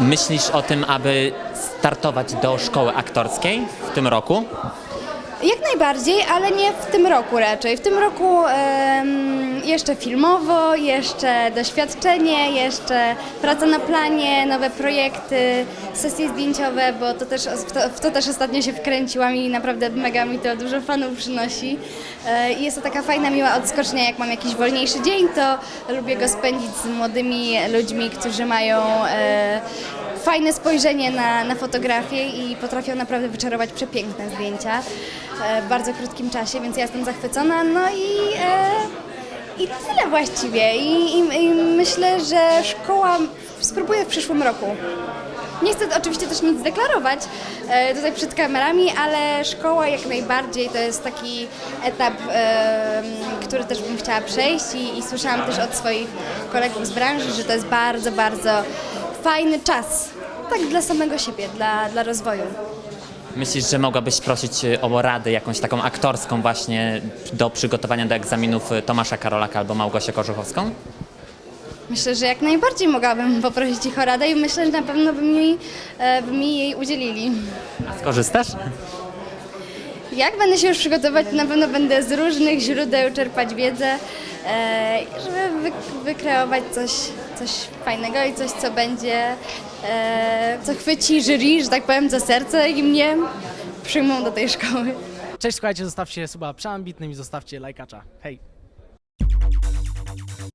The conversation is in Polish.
Myślisz o tym, aby startować do szkoły aktorskiej w tym roku? Jak najbardziej, ale nie w tym roku raczej. W tym roku jeszcze filmowo, jeszcze doświadczenie, jeszcze praca na planie, nowe projekty, sesje zdjęciowe, bo to też, w, to, w to też ostatnio się wkręciłam i naprawdę mega mi to dużo fanów przynosi. E, I jest to taka fajna, miła odskocznia, jak mam jakiś wolniejszy dzień, to lubię go spędzić z młodymi ludźmi, którzy mają e, fajne spojrzenie na, na fotografię i potrafią naprawdę wyczarować przepiękne zdjęcia e, w bardzo krótkim czasie, więc ja jestem zachwycona. No i, e, i tyle właściwie. I, i, I myślę, że szkoła spróbuję w przyszłym roku. Nie chcę oczywiście też nic deklarować e, tutaj przed kamerami, ale szkoła jak najbardziej to jest taki etap, e, który też bym chciała przejść i, i słyszałam też od swoich kolegów z branży, że to jest bardzo, bardzo fajny czas. Tak dla samego siebie, dla, dla rozwoju. Myślisz, że mogłabyś prosić y, o radę jakąś taką aktorską właśnie do przygotowania do egzaminów y, Tomasza Karolaka albo Małgosię Korzuchowską? Myślę, że jak najbardziej mogłabym poprosić ich o radę i myślę, że na pewno by mi, e, by mi jej udzielili. A skorzystasz? Jak będę się już przygotować, to na pewno będę z różnych źródeł czerpać wiedzę, e, żeby wy, wykreować coś, coś fajnego i coś, co będzie, e, co chwyci jury, że tak powiem, za serce i mnie przyjmą do tej szkoły. Cześć, słuchajcie, zostawcie suba przeambitnym i zostawcie lajkacza. Hej!